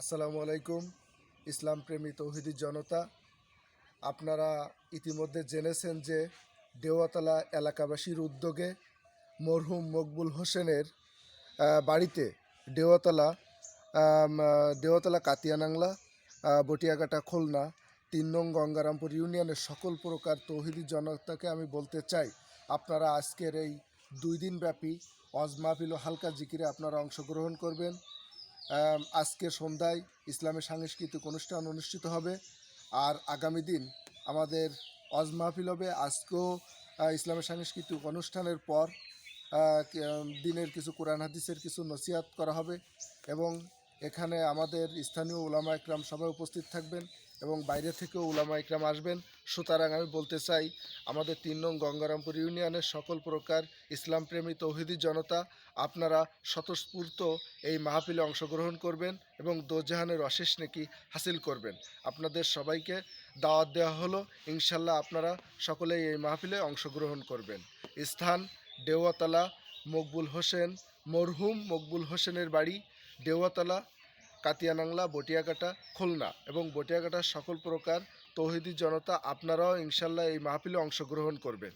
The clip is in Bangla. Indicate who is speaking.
Speaker 1: আসসালামু আলাইকুম, ইসলাম প্রেমী তৌহিদি জনতা। আপনারা ইতিমধ্যে জেনেছেন যে দেওয়াতলা এলাকাবাসীর উদ্যোগে মরহুম মকবুল হোসেনের বাড়িতে দেওয়াতলা দেওয়াতলা কাতিয়ানাংলা বটিয়াঘাটা খুলনা, তিন নং গঙ্গারামপুর ইউনিয়নের সকল প্রকার তৌহিদি জনতাকে আমি বলতে চাই, আপনারা আজকের এই দুই দিনব্যাপী অজ মাহফিল ও হালকা জিকিরে আপনারা অংশগ্রহণ করবেন। আজকে সন্ধ্যায় ইসলামের সাংস্কৃতিক অনুষ্ঠান অনুষ্ঠিত হবে। আর আগামী দিন আমাদের অজ মাহফিল হবে। আজকেও ইসলামের সাংস্কৃতিক অনুষ্ঠানের পর দিনের কিছু কোরআন হাদিসের কিছু নসিহাত করা হবে এবং এখানে আমাদের স্থানীয় উলামা একরাম সবাই উপস্থিত থাকবেন এবং বাইরে থেকেও উলামা একরাম আসবেন। সুতরাং আমি বলতে চাই, আমাদের তিন নং গঙ্গারামপুর ইউনিয়নের সকল প্রকার ইসলাম প্রেমী তৌহিদি জনতা, আপনারা স্বতঃস্ফূর্ত এই মাহফিলে অংশগ্রহণ করবেন এবং দোজাহানের অশেষ নেকি হাসিল করবেন। আপনাদের সবাইকে দাওয়াত দেওয়া হলো, ইনশাল্লাহ আপনারা সকলেই এই মাহফিলে অংশগ্রহণ করবেন। স্থান, দেওয়াতলা, মকবুল হোসেন, মরহুম মকবুল হোসেনের বাড়ি দেওয়াতলা কাতিয়ানাংলা, বটিয়াকাটা, খুলনা এবং বটিয়াকাটার সকল প্রকার তৌহিদি জনতা আপনারাও ইনশাল্লাহ এই মাহফিলে অংশগ্রহণ করবেন।